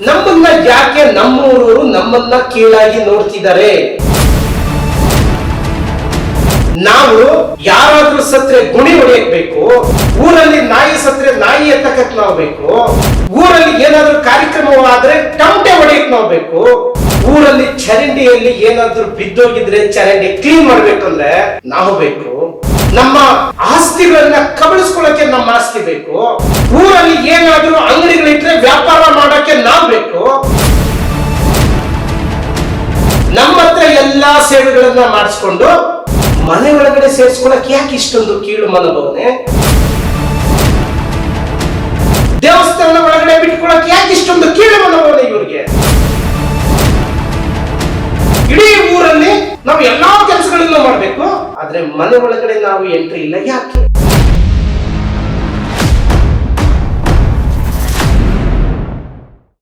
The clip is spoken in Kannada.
ನಮ್ಮನ್ನ ಯಾಕೆ ನಮ್ಮೂರವರು ನಮ್ಮನ್ನ ಕೀಳಾಗಿ ನೋಡ್ತಿದ್ದಾರೆ? ನಾವು ಯಾರಾದ್ರೂ ಸತ್ರೆ ಗುಣಿ ಹೊಡೆಯಬೇಕು ಊರಲ್ಲಿ ನಾಯಿ ಸತ್ರೆ ನಾಯಿ ಎತ್ತಕಕ್ ನಾವು ಬೇಕು ಊರಲ್ಲಿ ಏನಾದ್ರೂ ಕಾರ್ಯಕ್ರಮವಾದ್ರೆ ಟಮಟೆ ಹೊಡೆಯಕ್ ನಾವು ಬೇಕು ಊರಲ್ಲಿ ಚರಂಡಿಯಲ್ಲಿ ಏನಾದ್ರೂ ಬಿದ್ದೋಗಿದ್ರೆ ಚರಂಡಿ ಕ್ಲೀನ್ ಮಾಡ್ಬೇಕಂದ್ರೆ ನಾವು ಬೇಕು. ನಮ್ಮ ಆಸ್ತಿಗಳನ್ನ ಕಬಳಿಸ್ಕೊಳಕ್ಕೆ ನಮ್ಮ ಆಸ್ತಿ ಬೇಕು. ಊರಲ್ಲಿ ಏನಾದ್ರೂ ಅಂಗಡಿಗಳಿಟ್ರೆ ಎಲ್ಲಾ ಸೇವೆಗಳನ್ನ ಮಾಡಿಸ್ಕೊಂಡು ಮನೆ ಒಳಗಡೆ ಸೇರಿಸ್ಕೊಳಕ್ ಯಾಕೆ ಇಷ್ಟೊಂದು ಕೀಳು ಮನೋಭಾವನೆ? ದೇವಸ್ಥಾನ ಒಳಗಡೆ ಬಿಟ್ಕೊಳಕ್ ಯಾಕೆ ಇಷ್ಟೊಂದು ಕೀಳು ಮನೋಭಾವನೆ ಇವರಿಗೆ? ಇಡೀ ಊರಲ್ಲಿ ನಾವು ಎಲ್ಲಾ ಕೆಲಸಗಳನ್ನು ಮಾಡಬೇಕು, ಆದ್ರೆ ಮನೆ ಒಳಗಡೆ ನಾವು ಎಂಟ್ರಿ ಇಲ್ಲ ಯಾಕೆ?